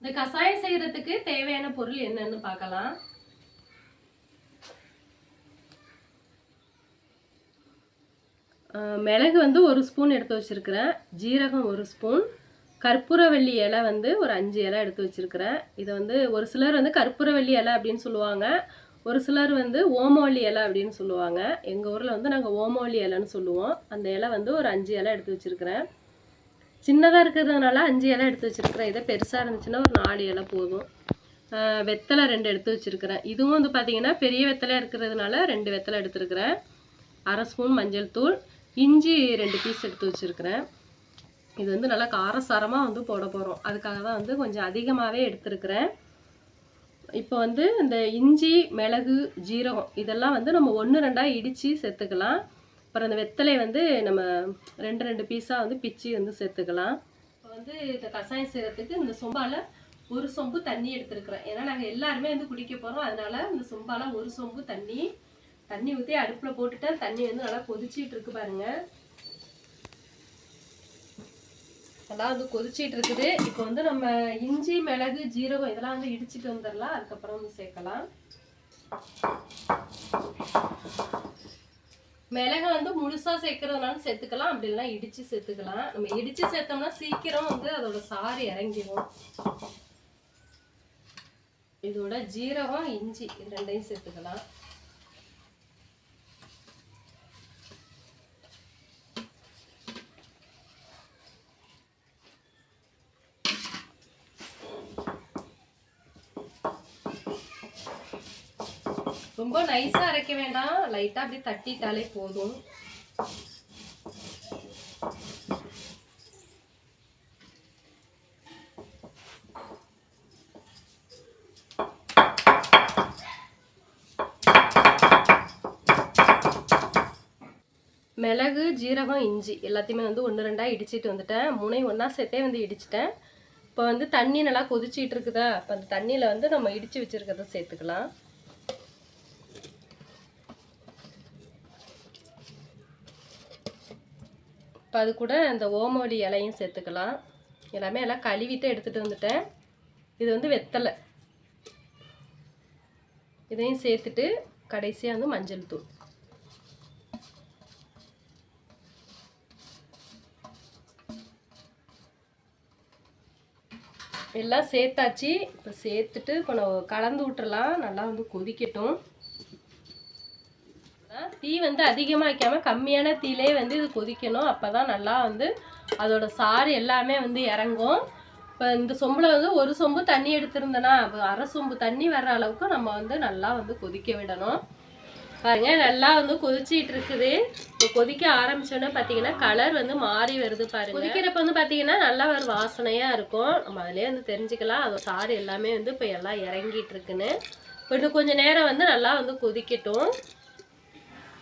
இந்த கஷாயம் செய்யறதுக்கு தேவையான பொருள் என்னன்னு பார்க்கலாம். மிளகு வந்து ஒரு ஸ்பூன் எடுத்து வச்சுருக்கிறேன். ஜீரகம் ஒரு ஸ்பூன். கற்பூரவள்ளி இலை வந்து ஒரு அஞ்சு இலை எடுத்து வச்சுருக்கிறேன். இதை வந்து ஒரு சிலர் வந்து கற்பூரவள்ளி இலை அப்படின்னு சொல்லுவாங்க. ஒரு சிலர் வந்து ஓமவள்ளி இலை அப்படின்னு சொல்லுவாங்க. எங்கள் ஊரில் வந்து நாங்கள் ஓமவள்ளி இலைன்னு சொல்லுவோம். அந்த இலை வந்து ஒரு அஞ்சு இலை எடுத்து வச்சுருக்கிறேன். சின்னதாக இருக்கிறதுனால அஞ்சு இலை எடுத்து வச்சுருக்கிறேன். இதே பெருசாக இருந்துச்சுன்னா ஒரு நாலு இலை போதும். வெத்தலை ரெண்டு எடுத்து வச்சுருக்கிறேன். இதுவும் வந்து பார்த்திங்கன்னா பெரிய வெத்தலையாக இருக்கிறதுனால ரெண்டு வெத்தலை எடுத்துருக்கிறேன். அரை ஸ்பூன் மஞ்சள் தூள் இஞ்சி ரெண்டு பீஸ் எடுத்து வச்சுருக்கிறேன். இது வந்து நல்லா காரசாரமாக வந்து போட போகிறோம் அதுக்காக தான் வந்து கொஞ்சம் அதிகமாகவே எடுத்துருக்கிறேன். இப்போ வந்து இந்த இஞ்சி மிளகு ஜீரகம் இதெல்லாம் வந்து நம்ம ஒன்று ரெண்டாக இடித்து சேர்த்துக்கலாம் அப்புறம் அந்த வெத்தலை வந்து நம்ம ரெண்டு ரெண்டு பீஸாக வந்து பிச்சு வந்து சேர்த்துக்கலாம். இப்போ வந்து இந்த கஷாயம் செய்கிறதுக்கு இந்த சொம்பால் ஒரு சொம்பு தண்ணி எடுத்துருக்குறேன். ஏன்னா நாங்கள் எல்லாருமே வந்து குடிக்க போகிறோம் அதனால் இந்த சொம்பால் ஒரு சொம்பு தண்ணி தண்ணி ஊற்றி அடுப்பில் போட்டுட்டேன் தண்ணி வந்து நல்லா கொதிச்சிட்டு இருக்கு பாருங்க. நல்லா வந்து கொதிச்சிட்டு இருக்குது. இப்போ வந்து நம்ம இஞ்சி மிளகு ஜீரகம் இதெல்லாம் வந்து இடிச்சிட்டு வந்துடலாம். அதுக்கப்புறம் வந்து சேர்க்கலாம். மிளகை வந்து முழுசா சேர்க்கறதுனால சேர்த்துக்கலாம். அப்படி இல்லைன்னா இடிச்சு சேர்த்துக்கலாம். நம்ம இடிச்சு சேர்த்தோம்னா சீக்கிரம் வந்து அதோட சாறு இறங்கிடும் இதோட ஜீரகம் இஞ்சி இது ரெண்டையும் சேர்த்துக்கலாம். ரொம்ப நைஸாக அரைக்க வேண்டாம். லைட்டாக அப்படியே தட்டிட்டாலே போதும். மிளகு ஜீரகம் இஞ்சி எல்லாத்தையுமே வந்து ஒன்று ரெண்டாக இடிச்சிட்டு வந்துட்டேன். மூணையும் ஒன்றா சேர்த்தே வந்து இடிச்சிட்டேன். இப்போ வந்து தண்ணி நல்லா கொதிச்சிட்டு இருக்குதா? இப்போ அந்த தண்ணியில் வந்து நம்ம இடித்து வச்சுருக்கிறத சேர்த்துக்கலாம். இப்போ அது கூட இந்த ஓமவல்லி இலையும் சேர்த்துக்கலாம். எல்லாமே எல்லாம் கழுவிட்டு எடுத்துகிட்டு வந்துட்டேன். இது வந்து வெத்தலை. இதையும் சேர்த்துட்டு கடைசியாக வந்து மஞ்சள் தூள். எல்லாம் சேர்த்தாச்சு. இப்போ சேர்த்துட்டு இப்போ நம்ம கலந்து விட்டுறலாம் நல்லா வந்து கொதிக்கட்டும். தீ வந்து அதிகமாக வைக்காமல் கம்மியான தீலே வந்து இது கொதிக்கணும். அப்போ தான் நல்லா வந்து அதோட சாறு எல்லாமே வந்து இறங்கும். இப்போ இந்த சொம்பில் வந்து ஒரு சொம்பு தண்ணி எடுத்திருந்தேன்னா அரை சொம்பு தண்ணி வர்ற அளவுக்கு நம்ம வந்து நல்லா வந்து கொதிக்க விடணும். பாருங்க நல்லா வந்து கொதிச்சிட்டு இருக்குது. இப்போ கொதிக்க ஆரம்பிச்சோன்னே பார்த்தீங்கன்னா கலர் வந்து மாறி வருது பாருங்க. கொதிக்கிறப்ப வந்து பார்த்தீங்கன்னா நல்லா ஒரு வாசனையாக இருக்கும். நம்ம அதிலே வந்து தெரிஞ்சுக்கலாம். அதோட சாறு எல்லாமே வந்து இப்போ எல்லாம் இறங்கிட்டு இருக்குன்னு. இப்போ இன்னும் கொஞ்சம் நேரம் வந்து நல்லா வந்து கொதிக்கட்டும்.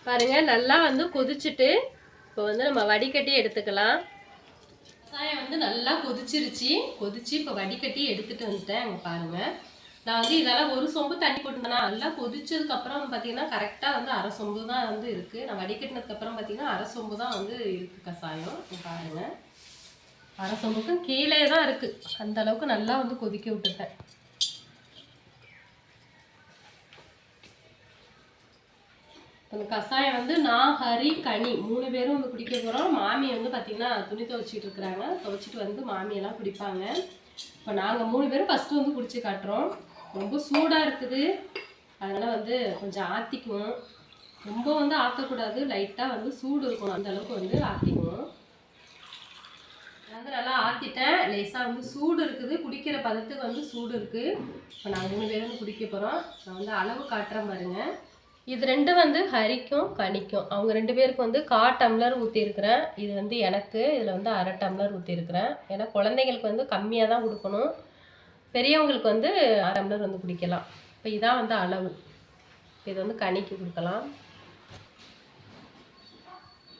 பாருங்க நல்லா வந்து கொதிச்சுட்டு இப்போ வந்து நம்ம வடிகட்டி எடுத்துக்கலாம். வெங்காயம் வந்து நல்லா கொதிச்சிருச்சு. கொதிச்சு இப்போ வடிகட்டி எடுத்துகிட்டு வந்துட்டேன் அங்கே பாருங்கள் நான் வந்து இதெல்லாம் ஒரு சொம்பு தண்ணி போட்டுருந்தேன் நல்லா கொதிச்சதுக்கப்புறம் பார்த்தீங்கன்னா கரெக்டாக வந்து அரை சொம்பு தான் வந்து இருக்குது நான் வடிகட்டினதுக்கப்புறம் பார்த்தீங்கன்னா அரை சொம்பு தான் வந்து இருக்குது கஷாயம் பாருங்கள் அரை சொம்புக்கும் கீழே தான் இருக்குது அந்த அளவுக்கு நல்லா வந்து கொதிக்க விட்டுட்டேன். அந்த கஷாயம் வந்து நான் ஹரி கனி மூணு பேரும் வந்து குடிக்க போகிறோம் மாமி வந்து பார்த்திங்கன்னா துணி துவைச்சிட்டு இருக்கிறாங்க. துவைச்சிட்டு வந்து மாமியெல்லாம் குடிப்பாங்க. இப்போ நாங்கள் மூணு பேரும் ஃபஸ்ட்டு வந்து குடிச்சு காட்டுறோம். ரொம்ப சூடாக இருக்குது. அதனால் வந்து கொஞ்சம் ஆற்றிக்குவோம் ரொம்ப வந்து ஆற்றக்கூடாது லைட்டாக வந்து சூடு இருக்கணும். அந்தளவுக்கு வந்து ஆற்றிக்குவோம் நான் வந்து நல்லா ஆற்றிட்டேன் லேசாக வந்து சூடு இருக்குது. குடிக்கிற பதத்துக்கு வந்து சூடு இருக்குது இப்போ நாங்கள் மூணு பேரும் வந்து குடிக்க போகிறோம் நான் வந்து அளவு காட்டுறேன் பாருங்க. இது ரெண்டு வந்து ஹரிக்கும் கனிக்கும். அவங்க ரெண்டு பேருக்கு வந்து கா டம்ளர் ஊற்றிருக்கிறேன் இது வந்து எனக்கு இதில் வந்து அரை டம்ளர் ஊற்றிருக்கிறேன் ஏன்னா குழந்தைங்களுக்கு வந்து கம்மியாக தான் கொடுக்கணும். பெரியவங்களுக்கு வந்து அரை டம்ளர் வந்து குடிக்கலாம். இப்போ இதான் வந்து அளவு. இப்போ இது வந்து கனிக்கு கொடுக்கலாம்.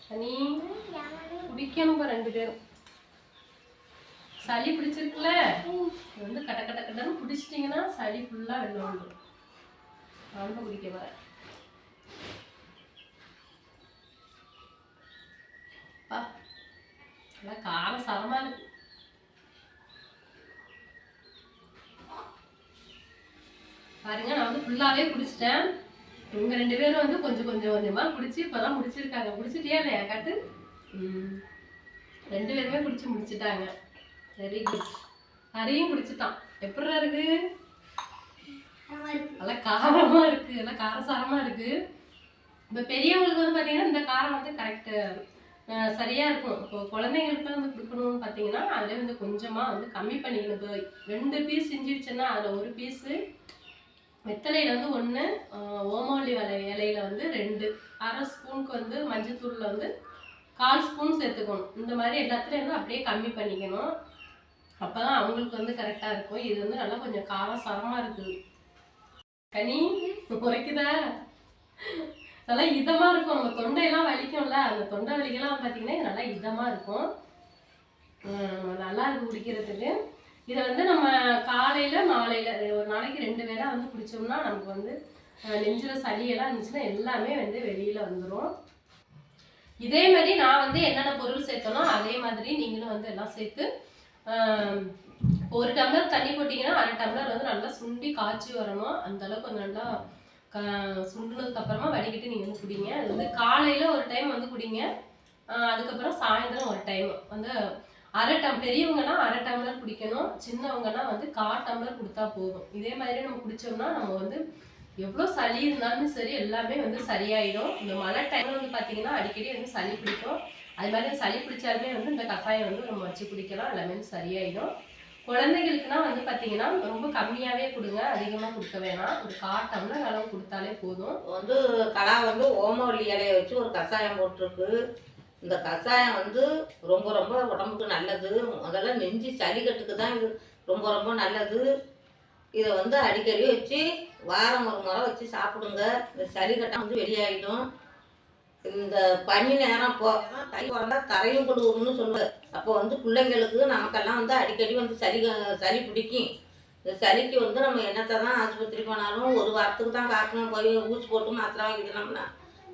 கனி குடிக்கணும் ரெண்டு பேரும். சளி பிடிச்சிருக்குல்ல? இது வந்து கட்ட கட்ட கட்டன்னு பிடிச்சிட்டிங்கன்னா சளி ஃபுல்லாக வெளில வந்துடும் நான் குடிக்க வரேன். நல்லா காரம் சாரமாக இருக்கு. பாருங்க நான் வந்து ஃபுல்லாகவே குடிச்சிட்டேன். இவங்க ரெண்டு பேரும் வந்து கொஞ்சம் கொஞ்சம் கொஞ்சமாக குடிச்சு இப்பதான் முடிச்சிருக்காங்க. முடிச்சிட்டே இல்லையா காட்டு? ரெண்டு பேருமே குடிச்சு முடிச்சிட்டாங்க. வெரி குட் ஹரியும் குடிச்சிட்டான். எப்படி இருக்கு? நல்லா காரமாக இருக்கு. நல்லா காரசாரமாக இருக்கு. இப்போ பெரியவங்களுக்கு வந்து பார்த்தீங்கன்னா இந்த காரம் வந்து கரெக்டு சரியா இருக்கும். இப்போ குழந்தைங்களுக்கு வந்து கொடுக்கணும்னு பார்த்தீங்கன்னா அதில் வந்து கொஞ்சமாக வந்து கம்மி பண்ணிக்கணும். ரெண்டு பீஸ் செஞ்சிருச்சுன்னா அதில் ஒரு பீஸு வெத்தலையில் வந்து ஒன்று ஓமவல்லி வலை இலையில வந்து ரெண்டு. அரை ஸ்பூனுக்கு வந்து மஞ்சத்தூளில் வந்து கால் ஸ்பூன் சேர்த்துக்கணும். இந்த மாதிரி எல்லாத்துலேயும் வந்து அப்படியே கம்மி பண்ணிக்கணும். அப்போ தான் அவங்களுக்கு வந்து கரெக்டாக இருக்கும். இது வந்து நல்லா கொஞ்சம் காரம் சரமாக இருக்குது. கனி குறைக்குதா நல்லா இதமா இருக்கும். நம்ம தொண்டையெல்லாம் வலிக்கும்ல அந்த தொண்டை வலிக்கெல்லாம் பார்த்தீங்கன்னா நல்லா இதமா இருக்கும். நல்லா இருக்கு குடிக்கிறதுக்கு. இதை வந்து நம்ம காலையில் மாலையில் ஒரு நாளைக்கு ரெண்டு வேளை வந்து குடிச்சோம்னா நமக்கு வந்து நெஞ்சில் சளியெல்லாம் இருந்துச்சுன்னா எல்லாமே வந்து வெளியில் வந்துடும் இதே மாதிரி நான் வந்து என்னென்ன பொருள் சேர்த்தனோ அதே மாதிரி நீங்களும் வந்து எல்லாம் சேர்த்து ஒரு டம்ளர் தண்ணி போட்டிங்கன்னா அரை டம்ளர் வந்து நல்லா சுண்டி காய்ச்சி வரணும். அந்த அளவுக்கு நல்லா சுண்டுனதுக்கு அப்புறமா வடிகட்டி நீங்கள் வந்து குடிங்க. அது வந்து காலையில் ஒரு டைம் வந்து குடிங்க. அதுக்கப்புறம் சாயந்தரம் ஒரு டைம் வந்து அரை டம் பெரியவங்கன்னா அரை டம்ளர் குடிக்கணும் சின்னவங்கன்னா வந்து கா டம்ளர் கொடுத்தா போதும். இதே மாதிரி நம்ம குடிச்சோம்னா நம்ம வந்து எவ்வளோ சளி இருந்தாலும் சரி எல்லாமே வந்து சரியாயிடும். இந்த மழை டைம்ல வந்து பார்த்தீங்கன்னா அடிக்கடி வந்து சளி பிடிக்கும். அது மாதிரி சளி பிடிச்சாலுமே வந்து இந்த கஷாயம் வந்து நம்ம வச்சு குடிக்கலாம். எல்லாமே வந்து சரியாயிடும். குழந்தைகளுக்குனா வந்து பார்த்தீங்கன்னா ரொம்ப கம்மியாகவே கொடுங்க அதிகமாக கொடுக்க வேணாம். ஒரு காட்டம்னா அளவு கொடுத்தாலே போதும். வந்து கலா வந்து ஓமவல்லி இலையை வச்சு ஒரு கஷாயம் போட்டிருக்கு. இந்த கஷாயம் வந்து ரொம்ப ரொம்ப உடம்புக்கு நல்லது. முதல்ல நெஞ்சு சளிக்கட்டுக்கு தான் இது ரொம்ப ரொம்ப நல்லது. இதை வந்து அடிக்கடி வச்சு வாரம் ஒரு முறை வச்சு சாப்பிடுங்க. இந்த சளிக்கட்டம் வந்து வெளியாகிடும் இந்த பனி நேரம் போ தை பிறந்தா தரையும் கொடுக்கணும்னு சொல்லுவார். அப்போ வந்து பிள்ளைங்களுக்கு நமக்கெல்லாம் வந்து அடிக்கடி வந்து சளி சளி பிடிக்கும். இந்த சளிக்கு வந்து நம்ம என்னத்தை தான் ஆஸ்பத்திரி போனாலும் ஒரு வாரத்துக்கு தான் காக்கணும். போய் ஊசி போட்டு மாத்திரை வாங்கிக்கணும்னா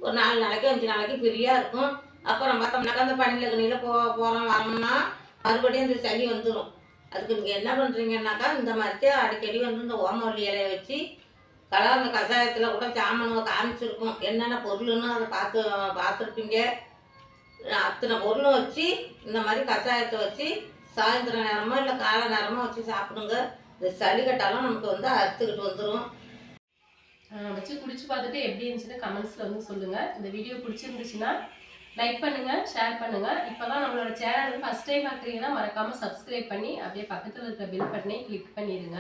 ஒரு நாலு நாளைக்கு அஞ்சு நாளைக்கு ஃப்ரீயாக இருக்கும். அப்புறம் பார்த்தோம்னாக்கா அந்த பனியில் கண்ணியில் போ போகிறோம் வரோம்னா மறுபடியும் அந்த சளி வந்துடும் அதுக்கு நீங்கள் என்ன பண்ணுறீங்கன்னாக்கா இந்த மாதிரி அடிக்கடி வந்து இந்த ஓமவல்லி இலையை வச்சு கலர் அந்த கஷாயத்தில் கூட சாமனுவ காமிச்சிருக்கோம். என்னென்ன பொருள்னு அதை பார்த்து பார்த்துருப்பீங்க. அத்தனை பொருளும் வச்சு இந்த மாதிரி கஷாயத்தை வச்சு சாயந்தர நேரமோ இல்லை காலை நேரமோ வச்சு சாப்பிடுங்க. இந்த சளி கட்டாலும் நமக்கு வந்து அறுத்துக்கிட்டு வந்துடும் வச்சு குடிச்சு பார்த்துட்டு எப்படி இருந்துச்சுன்னு கமெண்ட்ஸில் வந்து சொல்லுங்கள் இந்த வீடியோ பிடிச்சிருந்துச்சுன்னா லைக் பண்ணுங்கள் ஷேர் பண்ணுங்கள் இப்பதான் நம்மளோட சேனல் ஃபர்ஸ்ட் டைம் பார்க்குறீங்கன்னா மறக்காமல் சப்ஸ்கிரைப் பண்ணி அப்படியே பக்கத்தில் இருக்கிற பில் பட்டனை கிளிக் பண்ணிடுங்க.